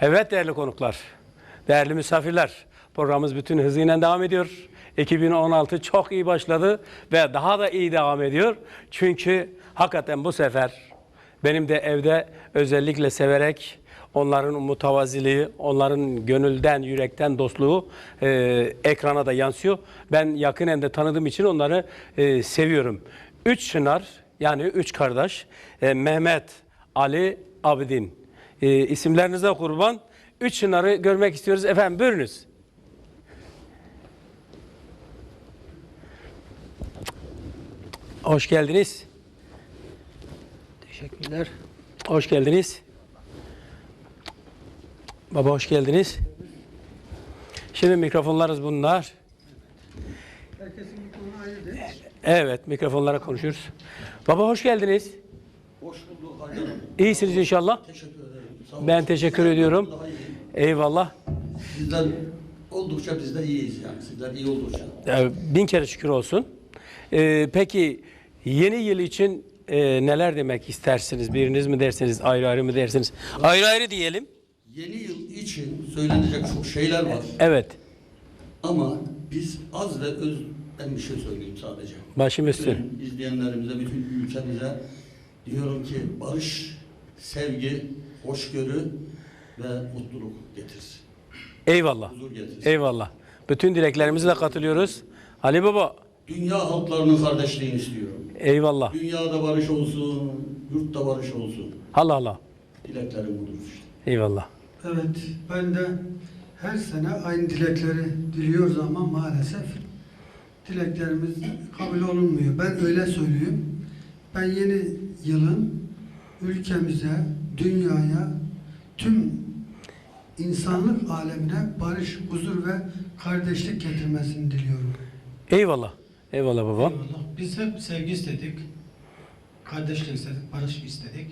Evet değerli konuklar, değerli misafirler. Programımız bütün hızıyla devam ediyor. 2016 çok iyi başladı ve daha da iyi devam ediyor. Çünkü hakikaten bu sefer benim de evde özellikle severek onların mutavaziliği, onların gönülden, yürekten dostluğu e, ekrana da yansıyor. Ben yakinen de tanıdığım için onları e, seviyorum. Üç çınar yani üç kardeş e, Mehmet, Ali, Abidin e, isimlerinize kurban. Üç çınarı görmek istiyoruz. Efendim buyurunuz. Hoş geldiniz. Teşekkürler. Hoş geldiniz. Baba hoş geldiniz. Şimdi mikrofonlarız bunlar. Herkesin bir konu ayrı değil. Evet mikrofonlara konuşuyoruz. Baba hoş geldiniz. Hoş bulduk. İyisiniz inşallah. Teşekkür. Ben teşekkür ediyorum. Eyvallah. Sizden oldukça biz de iyiyiz yani. Sizler iyi oldukça. Ee, Bin kere şükür olsun. Ee, peki yeni yıl için e, neler demek istersiniz? Biriniz mi dersiniz, ayrı ayrı mı dersiniz? Ayrı ayrı diyelim. Yeni yıl için söylenecek çok şeyler var. Evet. Ama biz az ve öz ben bir şey söyleyeyim sadece. Başım üstüne. Bütün izleyenlerimize, bütün ülkemize diyorum ki barış, sevgi, hoşgörü ve mutluluk getirsin. Eyvallah. Huzur getirsin. Eyvallah. Bütün dileklerimizle katılıyoruz. Ali Baba, Dünya halklarının kardeşliğini istiyorum. eyvallah. Dünyada barış olsun, yurtta barış olsun. Allah Allah. Dileklerim budur işte. Eyvallah. Evet, ben de her sene aynı dilekleri diliyoruz ama maalesef dileklerimiz kabul olunmuyor. Ben öyle söyleyeyim. Ben yeni yılın ülkemize, dünyaya, tüm insanlık alemine barış, huzur ve kardeşlik getirmesini diliyorum. Eyvallah. Eyvallah baba. Eyvallah. Biz hep sevgi istedik. Kardeşlik istedik, barış istedik.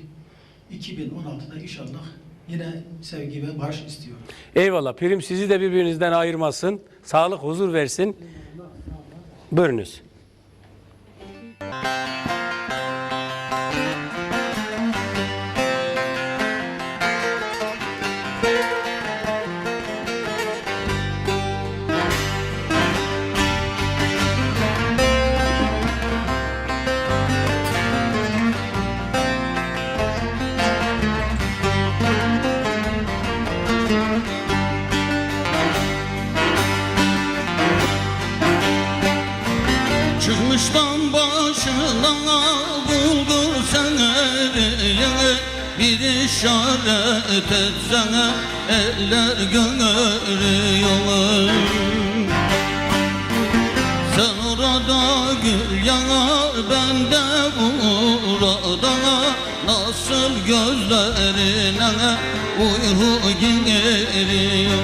2016'da inşallah yine sevgi ve barış istiyoruz. Eyvallah. Prim sizi de birbirinizden ayırmasın. Sağlık, huzur versin. Buyurunuz. Çıkmıştan işaret etsene eller görüyor Sen orada gül yanar ben de burada. Nasıl gözlerine uyku giriyor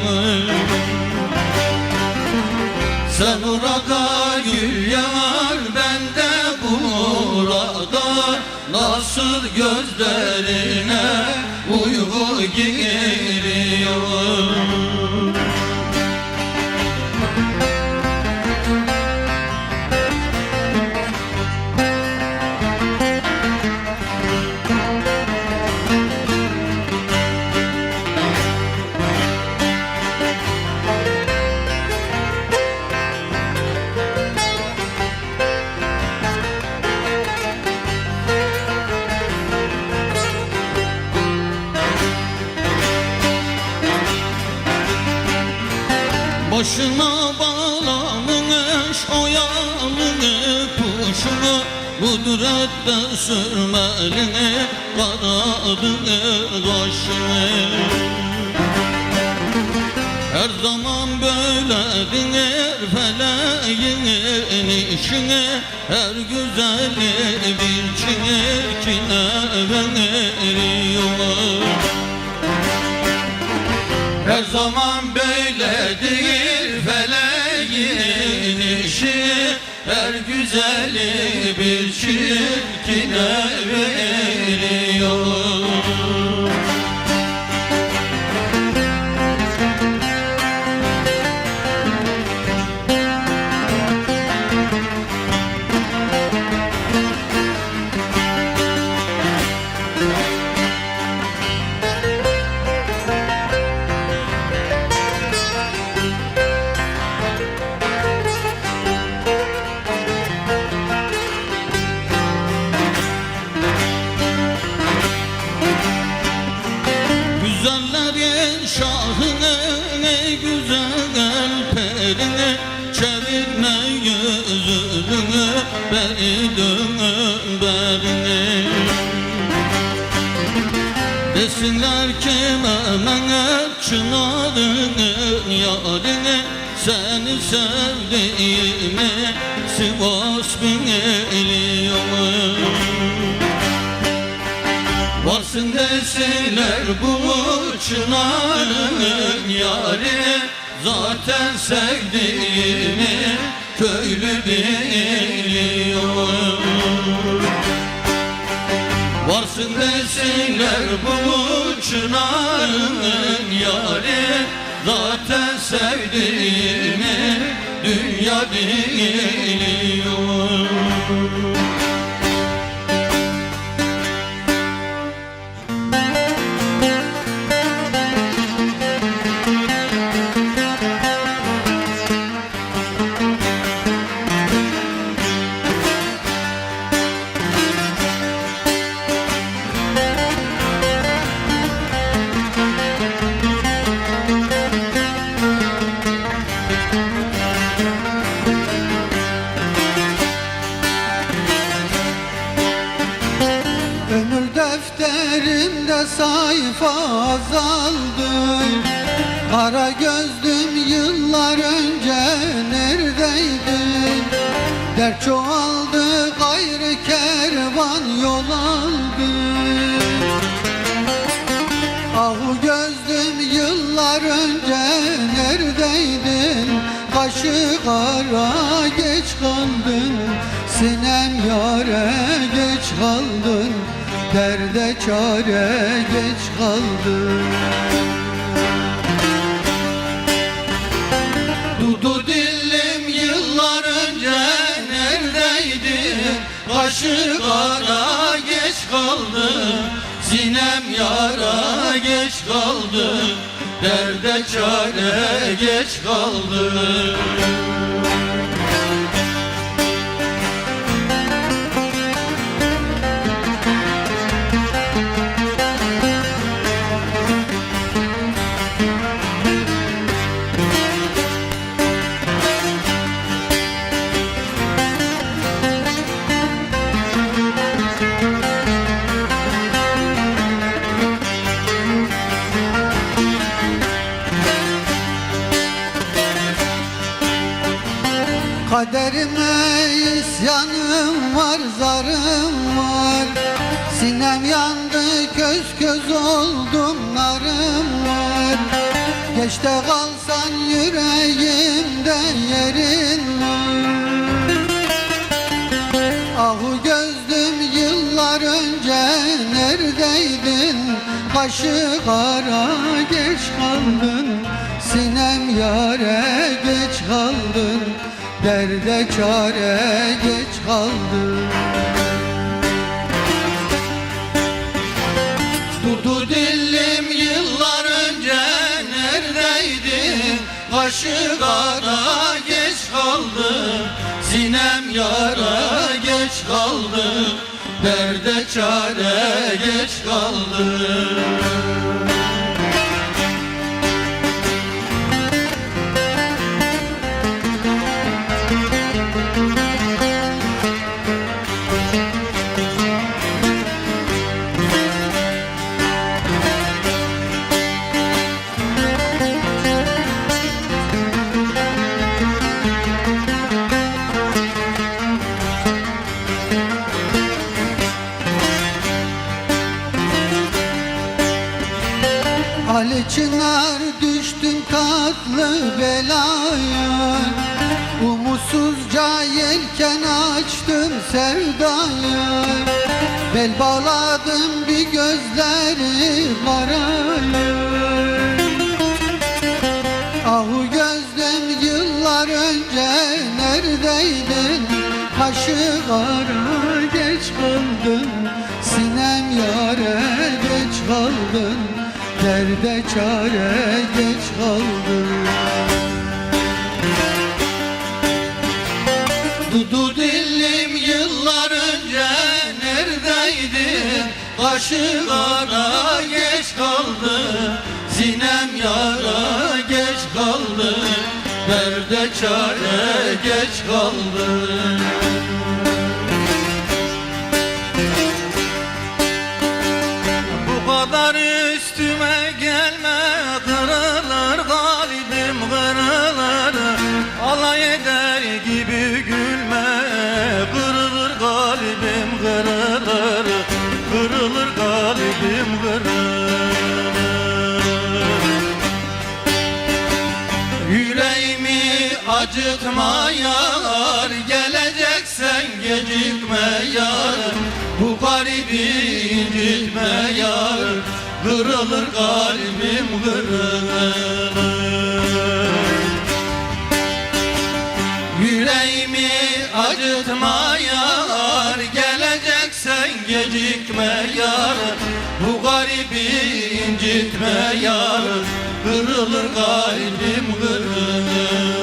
sen orada gül yanar Nasıl gözlerine uyku giriyor yalını kuşunu Kudrette sürmelini kanadını kaşını Her zaman böyledir feleğin işini Her güzeli bir çirkine veriyor her zaman böyledir çirkine Desinler ki Mehmet Çınar'ın yarini Seni sevdiğimi Sivas biliyor Varsın desinler bu çınarın yarini Zaten sevdiğimi köylü biliyor Varsın desinler bu çınarın yari Zaten sevdiğimi dünya biliyor Dert çoğaldı gayrı kervan yol aldı. Ahu gözlüm yıllar önce neredeydin? Kaşı kara geç kaldın. Sinem yare geç kaldın. Derde çare geç kaldın Kaşı kara geç kaldı Sinem yara geç kaldı Derde çare geç kaldı oldum, narım var. Geç de kalsan yüreğimde yerin Ahu gözlüm yıllar önce neredeydin? Kaşı kara geç kaldın. Sinem yare geç kaldın. Derde çare geç kaldın Kaşı kara geç kaldı Sinem yara geç kaldı Derde çare geç kaldı Yelken açtım sevdaya Bel bağladım bir gözleri karaya Ahu gözlüm yıllar önce neredeydin? Kaşı kara geç kaldın. Sinem yare geç kaldın. Derde çare geç kaldın Yaşı kara geç kaldı Zinem yara geç kaldı Derde çare geç kaldı. Yar Bu garibi incitme yar Kırılır kalbim kırılır. Yüreğimi acıtma yar Geleceksen gecikme yar Bu garibi incitme yar Kırılır kalbim kırılır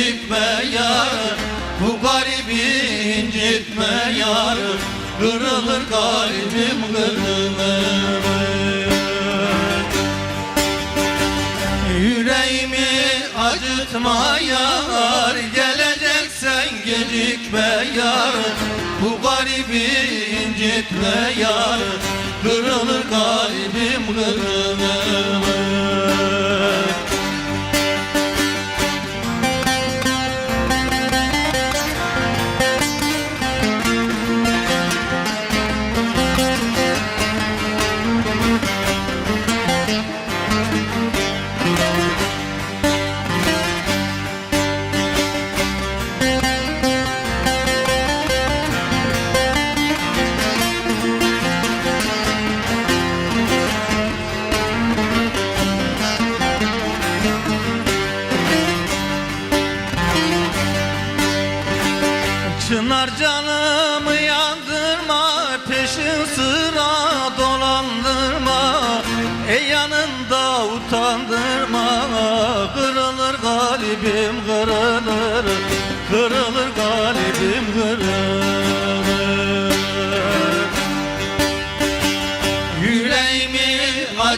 gecikme yar Bu garibi incitme yar Kırılır kalbim kırılır. Yüreğimi acıtma yar Geleceksen gecikme yar Bu garibi incitme yar Kırılır kalbim kırılır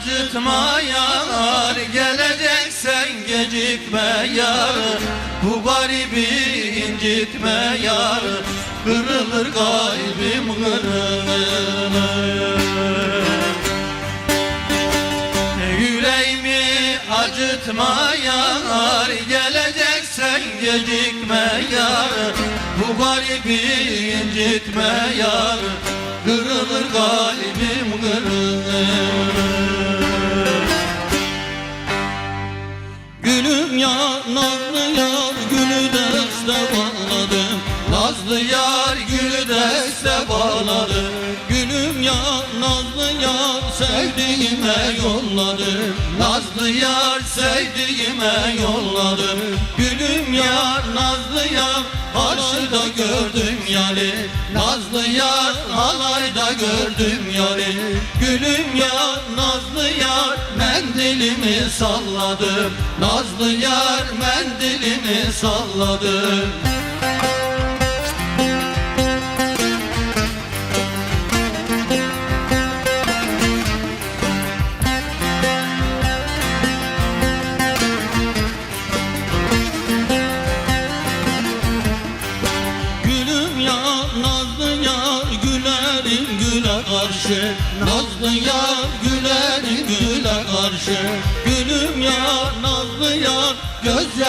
acıtma yar Geleceksen gecikme yar Bu garibi incitme yar Kırılır kalbim kırılır. Yüreğimi acıtma yar Geleceksen gecikme yar Bu garibi incitme yar Kırılır kalbim kırılır ya nazlı yar gülü deste bağladım Nazlı yar gülü deste bağladım Gülüm ya nazlı yar sevdiğime yolladım Nazlı yar sevdiğime yolladım Gülüm yar nazlı yar Halayda gördüm yani Nazlı yar halayda gördüm yani Gülüm yar nazlı yar Mendilimi salladım Nazlı yar mendilimi salladım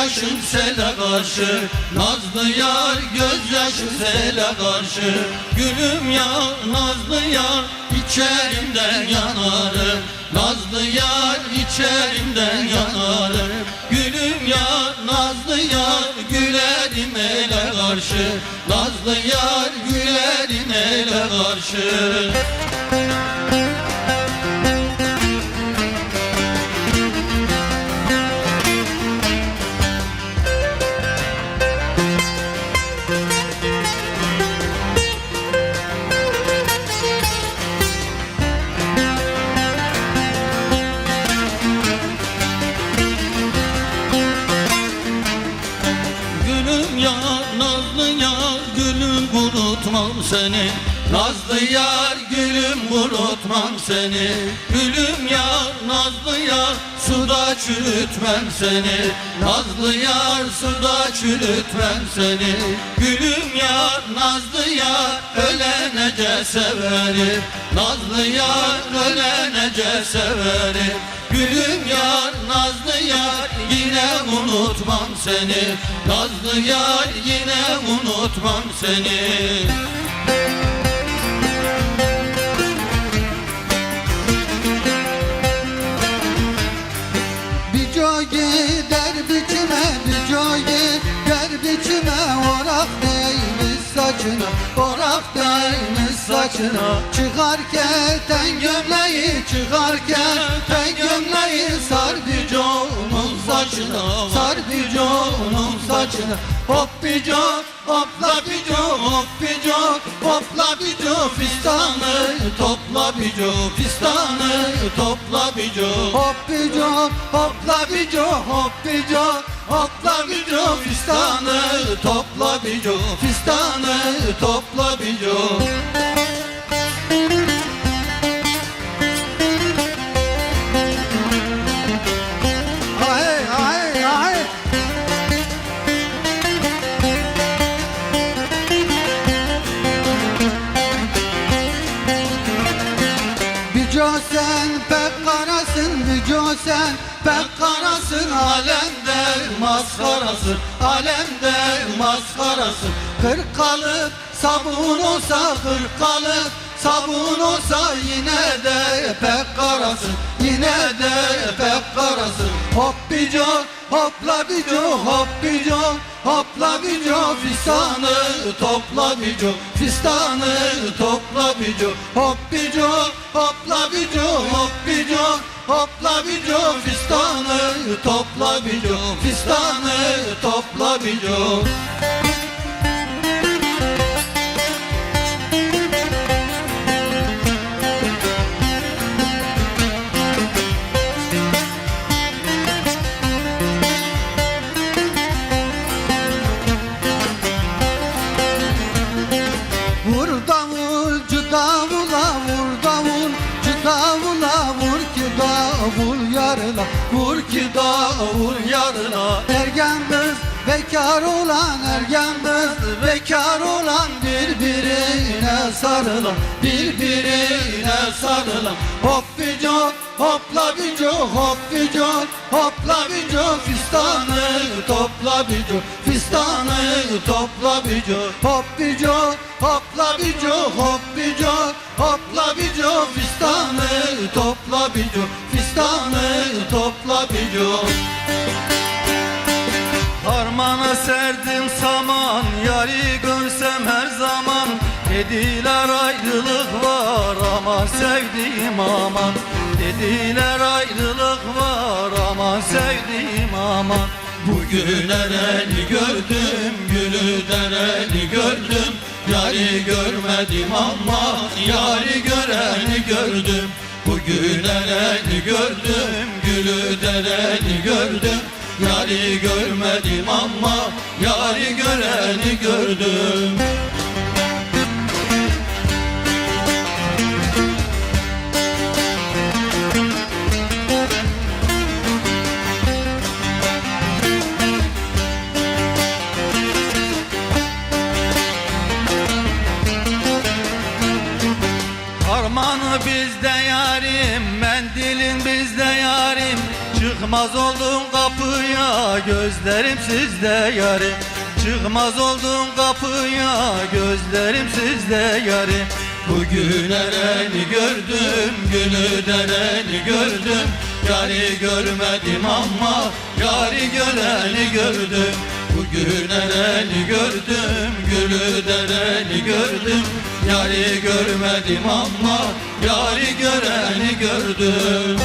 Gözyaşım sele karşı Nazlı yar gözyaşım sele karşı. Gülüm yar nazlı yar içerimden yanarım Nazlı yar içerimden yanarım Gülüm yar nazlı yar gülerim ele karşı. Nazlı yar gülerim ele karşı seni. Gülüm yar, nazlı yar, suda çürütmem seni. Nazlı yar, suda çürütmem seni. Gülüm yar, nazlı yar, ölenece severim Nazlı yar, ölenece severim Gülüm yar, nazlı yar, yine unutmam seni. Nazlı yar, yine unutmam seni Co gider biçime Orak değmiş saçına Orak değmiş saçına. Çıkar keten gömleği Çıkar keten gömleği Sar bir saçına Sar bir saçına. Hop bir Hopla bir co Hop bir co Hopla bir co Fistanı Topla bir co fistanı Topla bir co Hop bir co Hopla bir co Hop bir co Hopla bir co Fistanı topla bir co Fistanı topla bir co. Ay ay ay Bico sen pek karasın Bico sen pek karasın Alemde maskarası Alemde maskarası. Kırk kalıp sabun olsa Kırk kalıp sabun olsa Yine de pek karasın Yine de pek karasın Hop bico hopla bico Hop bico hopla bico Fistanı topla bico Fistanı topla bico Hop bico hopla bico Hop bico hopla bico Fistanı topla bico Fistanı topla bico bekar olan ergen kız bekar olan birbirine sarılan birbirine sarılan. Hop bico hopla bico hop bico hopla bico fistanı topla bico fistanı topla bico hop bico hopla bico hop bico hopla bico fistanı topla bico fistanı topla bico Harmana serdim saman Yari görsem her zaman. Dediler ayrılık var ama sevdiğim aman. Dediler ayrılık var ama sevdiğim aman. Bugün ereni gördüm, gülü dereni gördüm. Yari görmedim ama yari göreni gördüm. Bugün ereni gördüm, gülü dereni gördüm Yari görmedim ama yari göreni gördüm. Harmanı bizde yarim, mendilin bizde yarim. Çıkma Çıkmaz oldum kapıya gözlerim sizde yarim Çıkmaz oldum kapıya gözlerim sizde yarim Bugün ereni gördüm gülü dereni gördüm. Yari görmedim ama yari göreni gördüm. Bugün ereni gördüm gülü dereni gördüm. Yari görmedim ama yari göreni gördüm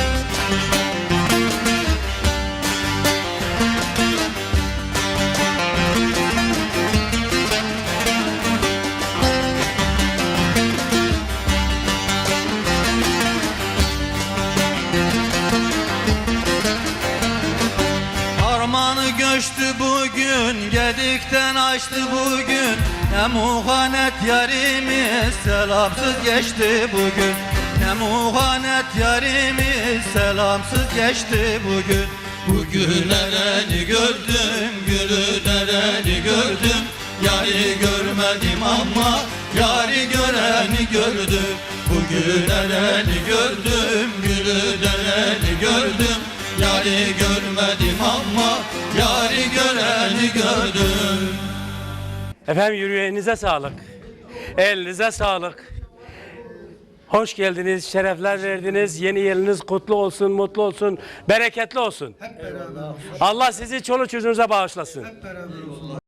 gedikten açtı bugün. Ne muhanet yarimiz selamsız geçti bugün. Ne muhanet yarimiz selamsız geçti bugün. Bugün ereni gördüm, gülü dereni gördüm. Yari görmedim ama yari göreni gördüm. Bugün ereni gördüm, gülü dereni gördüm Yari görmedim ama yari göreni gördüm Efendim yüreğinize sağlık. Elinize sağlık. Hoş geldiniz, şerefler verdiniz. Yeni yılınız kutlu olsun, mutlu olsun, bereketli olsun. Hep beraber. Allah sizi çoluk çocuğunuza bağışlasın. Hep beraber olsun.